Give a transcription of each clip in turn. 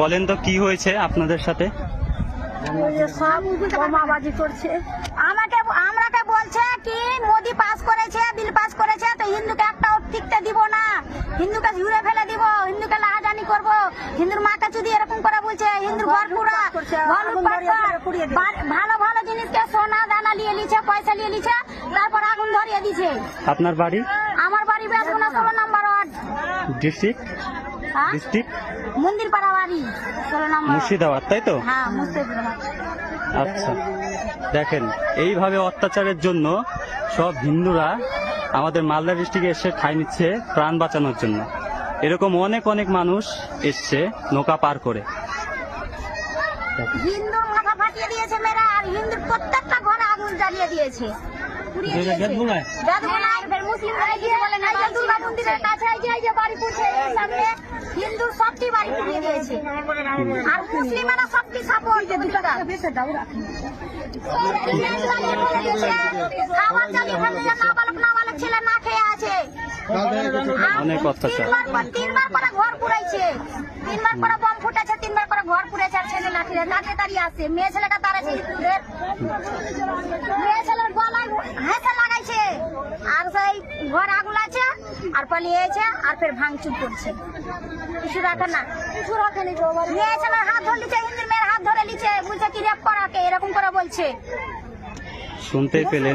বলেন তো কি হয়েছে আপনাদের সাথে? সব বোমাবাজি করছে। আমাকে আমরাকে বলছে কি মোদি পাস করেছে বিল পাস করেছে তো হিন্দুকে একটাও টিকতে দিব না। হিন্দুকে ঝুড়ে ফেলে দিব হিন্দুকে লাহাজানি করব। হিন্দুর মাকে এরকম করে বলছে হিন্দুর ঘর পুরা ঘর লুটপাট ভালো ভালো জিনিসকে সোনা দানা নিয়ে নিছে পয়সা নিয়ে নিছে তারপর আগুন ধরিয়ে দিছে। আপনার বাড়ি? আমার বাড়ি ষোলো নম্বর ওয়ার্ড। ডিস্ট্রিক্ট? ডিস্ট্রিক্ট? মন্দির পাড়া বাড়ি। ষোলো নম্বর। মুর্শিদাবাদ তাই তো? হ্যাঁ মুর্শিদাবাদ। আচ্ছা। দেখেন এইভাবে অত্যাচারের জন্য সব হিন্দুরা আমাদের মালদা ডিস্ট্রিক্টে এসে ঠাঁই নিচ্ছে প্রাণ বাঁচানোর জন্য। এরকম অনেক অনেক মানুষ এসছে নৌকা পার করে। হিন্দু মাথা ফাটিয়ে দিয়েছে মেয়েরা আর হিন্দুর প্রত্যেকটা ঘরে আগুন জ্বালিয়ে দিয়েছে। না, এর সবটি বাড়ি পুড়িয়ে দিয়েছে। আর মুসলিমেরা সবটি সাপোর্ট খাবার ফেলছে নাবালক নাবালক ছেলে না খেয়ে আছে। অনেক অত্যাচার। তিনবার পর- করে ঘর পুড়াইছে। তিনবার করে বম ফুটেছে তিনবার করে ঘর পুড়েছে আর ছেলে লাঠি লাঠি দাঁড়িয়ে আছে। মেয়ে ছেলেটা স্কুলের মেয়ে হেসে লাগাইছে আর সেই ঘর আর পালিয়েছে আর ফের ভাঙচুর করছে। কিছু রাখে না। কিছু রাখে নি মেয়ে ছেলের হাত ধরে হিন্দির মেয়ের হাত ধরে লিছে বলছে কি রেপ করাকে? এরকম করে বলছে। শুনতেই পেলেন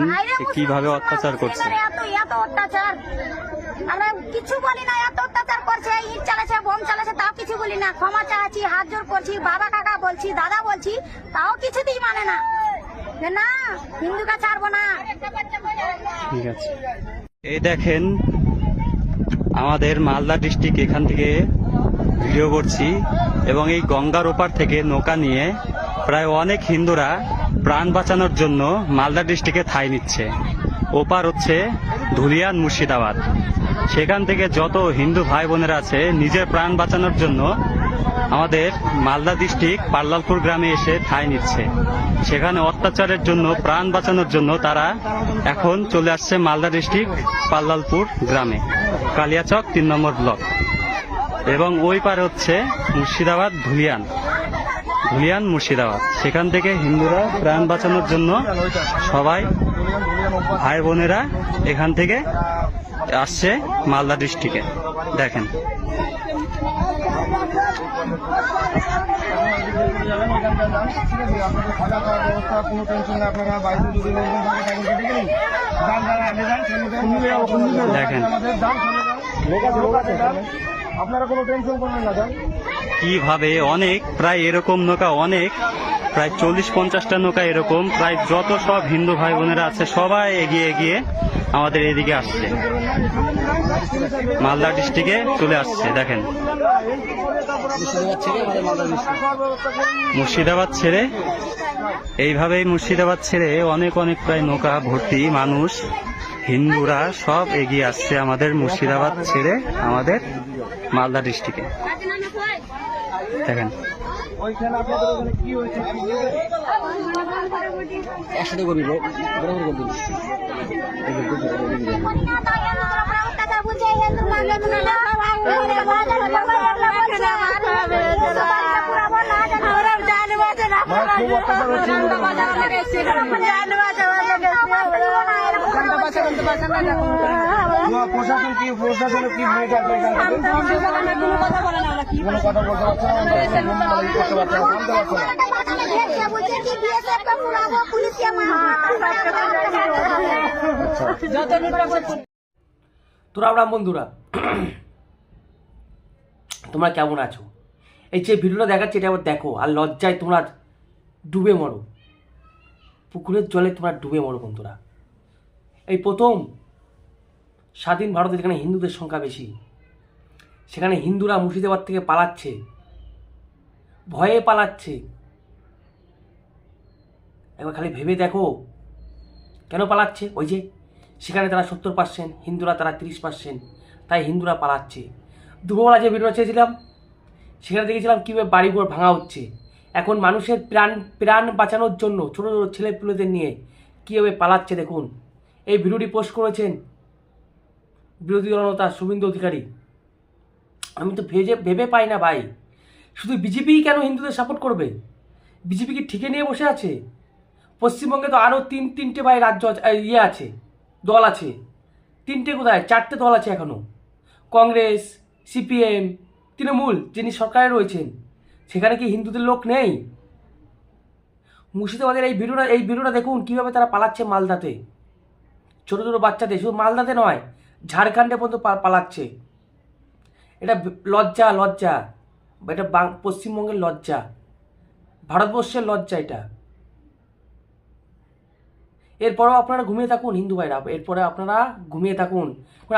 কীভাবে অত্যাচার করছে। এত এত অত্যাচার। আমরা কিছু বলি না এত অত্যাচার করছে ইট চালাচ্ছে বোম চালাচ্ছে তাও কিছু বলি না। ক্ষমা চাচ্ছি হাত জোর করছি বাবা কাকা বলছি দাদা বলছি তাও কিছুতেই মানে না। ঠিক আছে। এই দেখেন, আমাদের মালদা ডিস্ট্রিক্ট এখান থেকে ভিডিও করছি এবং এই গঙ্গার ওপার থেকে নৌকা নিয়ে প্রায় অনেক হিন্দুরা প্রাণ বাঁচানোর জন্য মালদা ডিস্ট্রিক্টে ঠাঁই নিচ্ছে। ওপার হচ্ছে ধুলিয়ান মুর্শিদাবাদ। সেখান থেকে যত হিন্দু ভাই বোনেরা আছে, নিজের প্রাণ বাঁচানোর জন্য আমাদের মালদা ডিস্ট্রিক্ট পাল্লালপুর গ্রামে এসে ঠাঁই নিচ্ছে। সেখানে অত্যাচারের জন্য, প্রাণ বাঁচানোর জন্য তারা এখন চলে আসছে মালদা ডিস্ট্রিক্ট পাল্লালপুর গ্রামে। কালিয়াচক তিন নম্বর ব্লক। এবং ওই পারে হচ্ছে মুর্শিদাবাদ ধুলিয়ান। ধুলিয়ান, মুর্শিদাবাদ। সেখান থেকে হিন্দুরা প্রাণ বাঁচানোর জন্য সবাই ভাই বোনেরা এখান থেকে আসছে মালদা ডিস্ট্রিক্টে। দেখেন। দেখেন। আপনারা কোনো টেনশন করবেন না কীভাবে অনেক প্রায় এরকম নৌকা অনেক প্রায় চল্লিশ পঞ্চাশটা নৌকা এরকম প্রায় যত সব হিন্দু ভাই বোনেরা আছে সবাই এগিয়ে এগিয়ে আমাদের এদিকে আসছে। মালদা ডিস্ট্রিক্টে চলে আসছে, দেখেন। মুর্শিদাবাদ ছেড়ে, এইভাবেই মুর্শিদাবাদ ছেড়ে অনেক অনেক প্রায় নৌকা ভর্তি মানুষ, হিন্দুরা সব এগিয়ে আসছে আমাদের মুর্শিদাবাদ ছেড়ে আমাদের মালদা ডিস্ট্রিক্টে। দেখেন। ওইখানে আপনাদের ওখানে কি হয়েছে? করবি বরাবর করবি প্রশাসন কি ভূমিকা এখানে? কোনো কথা বলতে পারছে না পারছে না পারছে না তোরা বন্ধুরা, তোমরা কেমন আছো? এই যে ভিডিওটা দেখাচ্ছে, এটা আবার দেখো, আর লজ্জায় তোমরা ডুবে মরো। পুকুরের জলে তোমরা ডুবে মরো বন্ধুরা। এই প্রথম স্বাধীন ভারতে যেখানে হিন্দুদের সংখ্যা বেশি। সেখানে হিন্দুরা মুর্শিদাবাদ থেকে পালাচ্ছে। ভয়ে পালাচ্ছে। একবার খালি ভেবে দেখো। কেন পালাচ্ছে? ওই যে, সেখানে তারা সত্তর পার্সেন্ট হিন্দুরা তারা তিরিশ পার্সেন্ট তাই হিন্দুরা পালাচ্ছে। দুপুরবেলা যে ভিডিও চেয়েছিলাম সেখানে দেখেছিলাম কীভাবে বাড়িঘর ভাঙা হচ্ছে। এখন মানুষের প্রাণ প্রাণ বাঁচানোর জন্য ছোটো ছোটো ছেলে পুলেদের নিয়ে কীভাবে পালাচ্ছে দেখুন। এই ভিডিওটি পোস্ট করেছেন বিরোধী দলনেতা শুভেন্দু অধিকারী। আমি তো ভেজে, ভেবে পাই না ভাই। শুধু বিজেপি কেন হিন্দুদের সাপোর্ট করবে? বিজেপি কি ঠিকে নিয়ে বসে আছে? পশ্চিমবঙ্গে তো আরও তিন, তিনটে ভাই রাজ্য ইয়ে আছে, দল আছে। তিনটে কোথায়? চারটে দল আছে এখনও কংগ্রেস, সিপিএম, তৃণমূল, যিনি সরকারে রয়েছেন, সেখানে কি হিন্দুদের লোক নেই? মুর্শিদাবাদের এই ভিডিওটা এই ভিডিওটা দেখুন, কীভাবে তারা পালাচ্ছে মালদাতে। ছোটো ছোটো বাচ্চাদের, শুধু মালদাতে নয়, ঝাড়খণ্ডে পর্যন্ত পালাচ্ছে। এটা লজ্জা লজ্জা। এটা পশ্চিমবঙ্গের লজ্জা। ভারতবর্ষের লজ্জা এটা। এরপরেও আপনারা ঘুমিয়ে থাকুন, হিন্দু ভাইরা। এরপরে আপনারা ঘুমিয়ে থাকুন।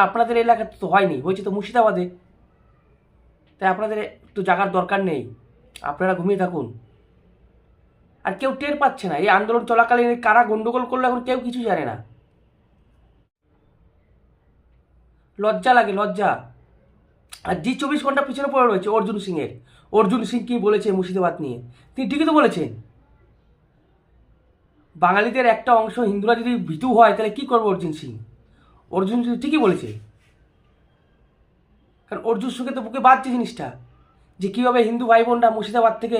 আপনাদের এলাকাতে তো হয়নি হয়েছে তো মুর্শিদাবাদে। তাই আপনাদের একটু জাগার দরকার নেই। আপনারা ঘুমিয়ে থাকুন। আর কেউ টের পাচ্ছে না, এই আন্দোলন চলাকালীন কারা গন্ডগোল করল এখন কেউ কিছু জানে না। লজ্জা লাগে, লজ্জা। আর জি চব্বিশ ঘণ্টা পিছনে পড়ে রয়েছে, অর্জুন সিংয়ের। অর্জুন সিং কি বলেছে মুর্শিদাবাদ নিয়ে? তিনি ঠিকই তো বলেছেন বাঙালিদের একটা অংশ হিন্দুরা যদি ভীতু হয়, তাহলে কি করবে অর্জুন সিং? অর্জুন সিং ঠিকই বলেছে। কারণ অর্জুন সিংকে তো বুকে বাজছে জিনিসটা, যে কীভাবে হিন্দু ভাই বোনরা মুর্শিদাবাদ থেকে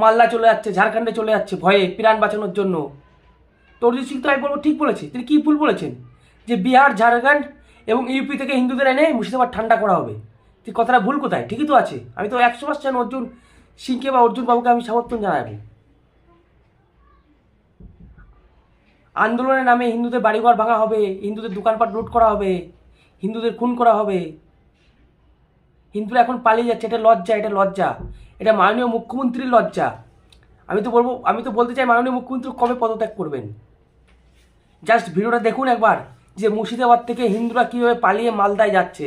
মালদা চলে যাচ্ছে, ঝাড়খণ্ডে চলে যাচ্ছে ভয়ে প্রাণ বাঁচানোর জন্য। তো অর্জুন সিং তো আমি বলব ঠিক বলেছে। তিনি কী ভুল বলেছেন? যে বিহার, ঝাড়খণ্ড এবং ইউপি থেকে হিন্দুদের এনে মুর্শিদাবাদ ঠান্ডা করা হবে। তুই কথাটা ভুল কোথায়? ঠিকই তো আছে। আমি তো একশো পার্সেন্ট অর্জুন সিংকে বা অর্জুন বাবুকে আমি সমর্থন জানাব। আন্দোলনের নামে হিন্দুদের বাড়িঘর ভাঙা হবে, হিন্দুদের দোকানপাট লুট করা হবে, হিন্দুদের খুন করা হবে। হিন্দুরা এখন পালিয়ে যাচ্ছে, এটা লজ্জা এটা লজ্জা। এটা মাননীয় মুখ্যমন্ত্রীর লজ্জা। আমি তো বলব, আমি তো বলতে চাই মাননীয় মুখ্যমন্ত্রী কবে পদত্যাগ করবেন? জাস্ট ভিডিওটা দেখুন একবার, যে মুর্শিদাবাদ থেকে হিন্দুরা কীভাবে পালিয়ে মালদায় যাচ্ছে।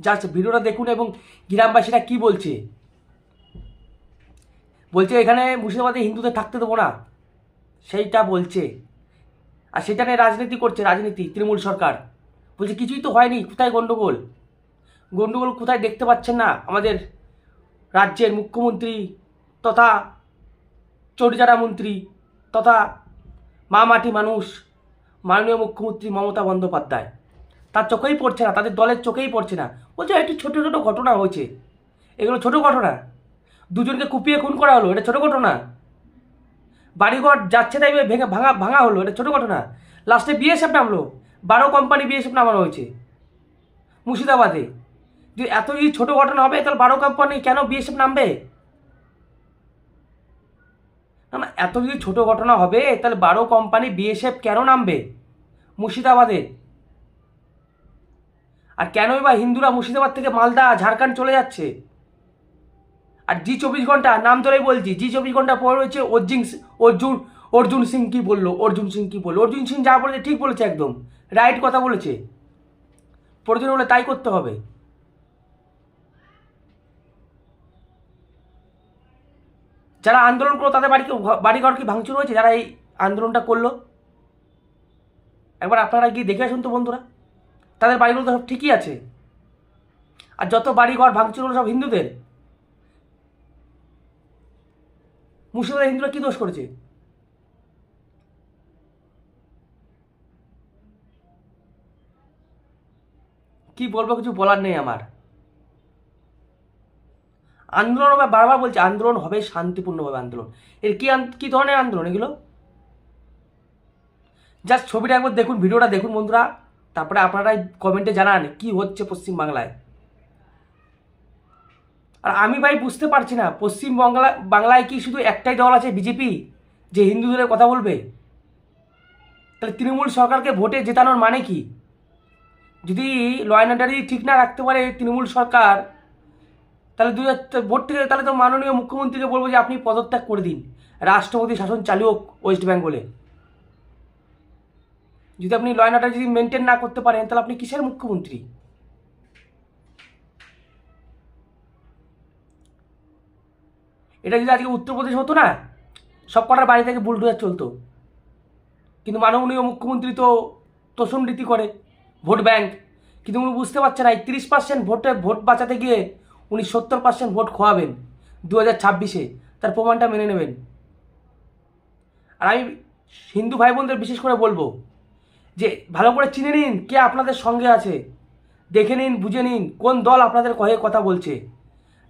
জাস্ট ভিডিওটা দেখুন এবং গ্রামবাসীরা কি বলছে? বলছে এখানে মুর্শিদাবাদে হিন্দুদের থাকতে দেবো না। সেইটা বলছে। আর সেটা নিয়ে রাজনীতি করছে রাজনীতি, তৃণমূল সরকার। বলছে কিছুই তো হয়নি, কোথায় গণ্ডগোল গণ্ডগোল কোথায় দেখতে পাচ্ছেন না আমাদের রাজ্যের মুখ্যমন্ত্রী তথা চটিচারা মন্ত্রী তথা মা মাটি মানুষ, মাননীয় মুখ্যমন্ত্রী মমতা বন্দ্যোপাধ্যায়। তার চোখেই পড়ছে না, তাদের দলের চোখেই পড়ছে না। বলছে, একটু ছোটো ছোটো ঘটনা হয়েছে। এগুলো ছোটো ঘটনা। দুজনকে কুপিয়ে খুন করা হলো, এটা ছোটো ঘটনা। বাড়িঘর যাচ্ছে তাই ভেঙে, ভাঙা ভাঙা হলো, এটা ছোটো ঘটনা। লাস্টে বিএসএফ নামলো, বারো কোম্পানি বিএসএফ নামানো হয়েছে মুর্শিদাবাদে। যদি এত যদি ছোটো ঘটনা হবে, তাহলে বারো কোম্পানি কেন বিএসএফ নামবে? না না, এত যদি ছোটো ঘটনা হবে, তাহলে বারো কোম্পানি বিএসএফ কেন নামবে? মুর্শিদাবাদে। আর কেনই বা হিন্দুরা মুর্শিদাবাদ থেকে মালদা, ঝাড়খণ্ড চলে যাচ্ছে? আর জি চব্বিশ ঘণ্টা, নাম ধরেই বলছি, জি চব্বিশ ঘণ্টা পরে রয়েছে অর্জুন অর্জুন অর্জুন সিং কি বলল, অর্জুন সিং কি বলল? অর্জুন সিং যা বলেছে ঠিক বলেছে একদম, রাইট কথা বলেছে। প্রয়োজন হলে তাই করতে হবে। যারা আন্দোলন করল, তাদের বাড়ি বাড়িঘর কি ভাঙচুর হয়েছে? যারা এই আন্দোলনটা করল? একবার আপনারা গিয়ে দেখে আসুন তো বন্ধুরা। তাদের বাড়িগুলো তো সব ঠিকই আছে। আর যত বাড়িঘর ভাঙচুর হলো সব হিন্দুদের। মুর্শিদাবাদের হিন্দুরা কী দোষ করেছে? কি বলব কিছু বলার নেই আমার। আন্দোলন বারবার বলছে, আন্দোলন হবে, শান্তিপূর্ণভাবে আন্দোলন। এর কি কি ধরনের আন্দোলন এগুলো? জাস্ট ছবিটা একবার দেখুন, ভিডিওটা দেখুন বন্ধুরা। তারপরে আপনারাই কমেন্টে জানান, কি হচ্ছে পশ্চিমবাংলায়? আর আমি ভাই বুঝতে পারছি না পশ্চিম বাংলা বাংলায় কি শুধু একটাই দল আছে, বিজেপি? যে হিন্দুদের কথা বলবে? তাহলে তৃণমূল সরকারকে ভোটে জেতানোর মানে কি? যদি ল অ্যান্ড ঠিক না রাখতে পারে তৃণমূল সরকার, তাহলে দু হাজার, ভোট থেকে, তাহলে তো মাননীয় মুখ্যমন্ত্রীকে বলব যে আপনি পদত্যাগ করে দিন। রাষ্ট্রপতি শাসন চালু হোক ওয়েস্ট বেঙ্গলে যদি আপনি ল অ্যান্ড অর্ডার যদি মেনটেন না করতে পারেন, তাহলে আপনি কিসের মুখ্যমন্ত্রী? এটা যদি আজকে উত্তরপ্রদেশ হতো না সব কটার বাড়ি থেকে বুলডোজার চলতো। কিন্তু মাননীয় মুখ্যমন্ত্রী তো তোষণ রীতি করে, ভোট ব্যাংক কিন্তু উনি বুঝতে পারছেন না, এই তিরিশ পার্সেন্ট ভোটে ভোট বাঁচাতে গিয়ে উনি সত্তর পার্সেন্ট ভোট খোয়াবেন দু হাজার ছাব্বিশে। তার প্রমাণটা মেনে নেবেন। আর আমি হিন্দু ভাই বোনদের বিশেষ করে বলব যে ভালো করে চিনে নিন কে আপনাদের সঙ্গে আছে। দেখে নিন, বুঝে নিন কোন দল আপনাদের কয়ে কথা বলছে।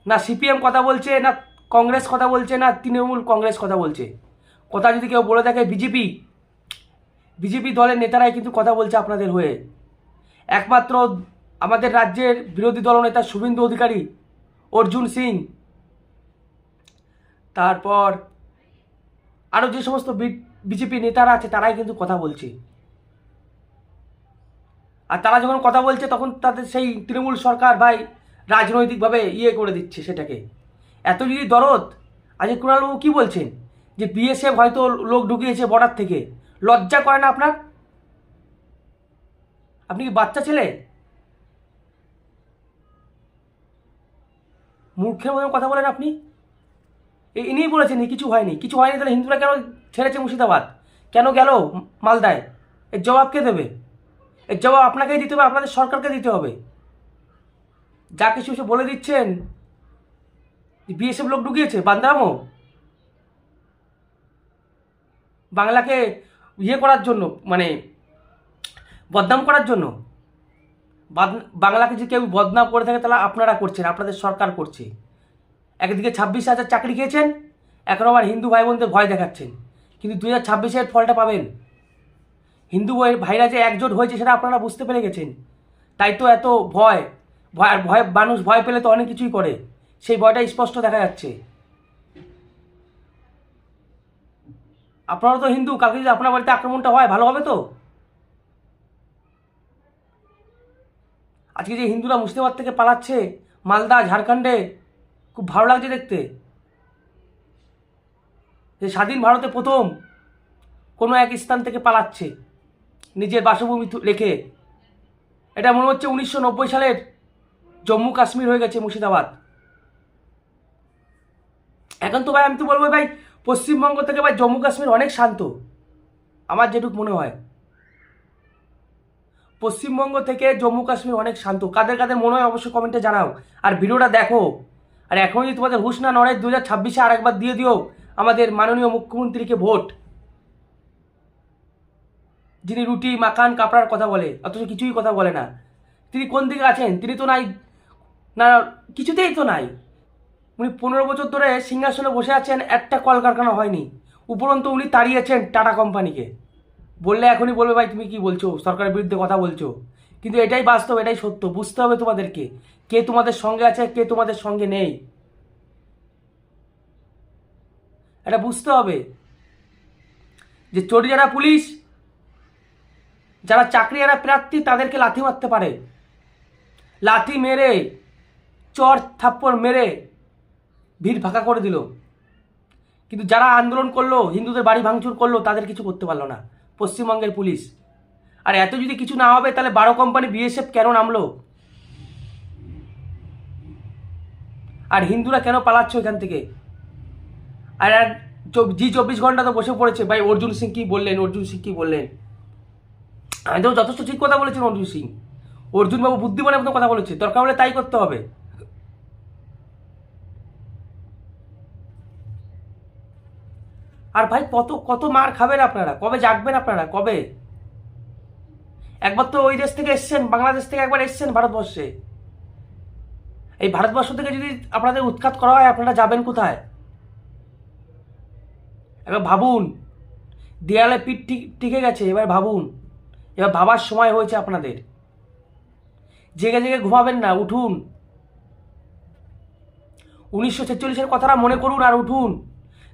না সিপিএম কথা বলছে, না কংগ্রেস কথা বলছে, না তৃণমূল কংগ্রেস কথা বলছে। কথা যদি কেউ বলে থাকে বিজেপি বিজেপি দলের নেতারাই কিন্তু কথা বলছে আপনাদের হয়ে। একমাত্র আমাদের রাজ্যের বিরোধী দলনেতা শুভেন্দু অধিকারী, অর্জুন সিং। তারপর আরও যে সমস্ত বিজেপি নেতারা আছে তারাই কিন্তু কথা বলছে। আর তারা যখন কথা বলছে, তখন তাদের সেই তৃণমূল সরকার ভাই রাজনৈতিকভাবে ইয়ে করে দিচ্ছে সেটাকে। এত যদি দরদ, আজকে কুণালবাবু কী বলছেন? যে বিএসএফ হয়তো লোক ঢুকিয়েছে বর্ডার থেকে। লজ্জা করে না আপনার? আপনি কি বাচ্চা ছেলে? মূর্খের মতন কথা বলেন আপনি। ইনিই বলেছেন কিছু হয়নি। কিছু হয়নি তাহলে হিন্দুরা কেন ছেড়েছে মুর্শিদাবাদ? কেন গেল মালদায়? এর জবাব কে দেবে? এর জবাব আপনাকেই দিতে হবে, আপনাদের সরকারকে দিতে হবে। যা কিছু বলে দিচ্ছেন বিএসএফ লোক ঢুকিয়েছে বান্দারামো বাংলাকে ইয়ে করার জন্য মানে বদনাম করার জন্য। বাংলাকে যে কেউ বদনাম করে থাকে, তাহলে আপনারা করছেন, আপনাদের সরকার করছে। একদিকে ছাব্বিশ হাজার চাকরি খেয়েছেন, এখন আবার হিন্দু ভাই বোনদের ভয় দেখাচ্ছেন। কিন্তু দু হাজার ছাব্বিশের ফলটা পাবেন। হিন্দু ভাই- ভাইরা যে একজোট হয়েছে সেটা আপনারা বুঝতে পেরে গেছেন। তাই তো এত ভয়। ভয় ভয় মানুষ ভয় পেলে তো অনেক কিছুই করে। সেই ভয়টা স্পষ্ট দেখা যাচ্ছে। আপনারা তো হিন্দু, কালকে যদি আপনার বাড়িতে আক্রমণটা হয়, ভালো হবে তো? আজকে যে হিন্দুরা মুর্শিদাবাদ থেকে পালাচ্ছে, মালদা, ঝাড়খণ্ডে, খুব ভালো লাগছে দেখতে। যে স্বাধীন ভারতে প্রথম কোনো এক স্থান থেকে পালাচ্ছে। নিজের বাসভূমি রেখে এটা মনে হচ্ছে উনিশশো নব্বই সালের জম্মু কাশ্মীর হয়ে গেছে মুর্শিদাবাদ। এখন তো ভাই আমি তো বলব ভাই, পশ্চিমবঙ্গ থেকে ভাই জম্মু কাশ্মীর অনেক শান্ত। আমার যেটুকু মনে হয়। পশ্চিমবঙ্গ থেকে জম্মু কাশ্মীর অনেক শান্ত। কাদের কাদের মনে হয় অবশ্যই কমেন্টে জানাও। আর ভিডিওটা দেখো। আর এখন যদি তোমাদের হুশ না নড়ে দু হাজার ছাব্বিশে আরেকবার দিয়ে দিও আমাদের মাননীয় মুখ্যমন্ত্রীকে ভোট। যিনি রুটি, মাখান, কাপড়ার কথা বলে, অথচ কিছুই কথা বলে না। তিনি কোন দিকে আছেন? তিনি তো নাই। না, কিছুতেই তো নাই। উনি পনেরো বছর ধরে সিংহাসনে বসে আছেন, একটা কলকারখানা হয়নি। উপরন্তু উনি তাড়িয়েছেন টাটা কোম্পানিকে। বললে এখনই বলবে, ভাই, তুমি কি বলছো? সরকারের বিরুদ্ধে কথা বলছো? কিন্তু এটাই বাস্তব, এটাই সত্য। বুঝতে হবে তোমাদেরকে, কে তোমাদের সঙ্গে আছে, কে তোমাদের সঙ্গে নেই। এটা বুঝতে হবে যে চোর যারা পুলিশ যারা চাকরি যারা প্রার্থী তাদেরকে লাথি মারতে পারে। লাথি মেরে, চর থাপ্পড় মেরে ভিড় ফাঁকা করে দিল। কিন্তু যারা আন্দোলন করল, হিন্দুদের বাড়ি ভাঙচুর করল, তাদের কিছু করতে পারল না। পশ্চিমবঙ্গের পুলিশ। আর এত যদি কিছু না হবে, তাহলে বারো কোম্পানি বিএসএফ কেন নামলো? আর হিন্দুরা কেন পালাচ্ছে ওইখান থেকে? আর আর জি চব্বিশ ঘণ্টা তো বসে পড়েছে। ভাই, অর্জুন সিং কি বললেন? অর্জুন সিং কি বললেন? তো যথেষ্ট ঠিক কথা বলেছেন অর্জুন সিং। অর্জুন বাবু বুদ্ধিমানের মতো কথা বলেছে, দরকার হলে তাই করতে হবে। আর ভাই, কত কত মার খাবেন আপনারা? কবে জাগবেন আপনারা? কবে? একবার তো ওই দেশ থেকে এসছেন, বাংলাদেশ থেকে একবার এসছেন ভারতবর্ষে। এই ভারতবর্ষ থেকে যদি আপনাদের উৎখাত করা হয়, আপনারা যাবেন কোথায়? এবার ভাবুন, দেয়ালে পিঠ ঠিক টিকে গেছে, এবার ভাবুন। এবার ভাবার সময় হয়েছে আপনাদের। জেগে জেগে ঘুমাবেন না, উঠুন। উনিশশো ছেচল্লিশের কথাটা মনে করুন আর উঠুন,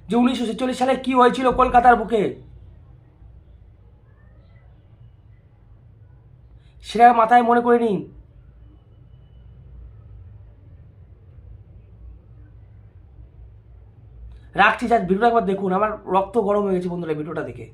যে উনিশশো ছেচল্লিশ সালে কি হয়েছিল কলকাতার বুকে। সেটা মাথায় মনে করে নিন। রাখছি যা ভিডিওটা একবার দেখুন, আমার রক্ত গরম হয়ে গেছে বন্ধুরা ভিডিওটা দেখে।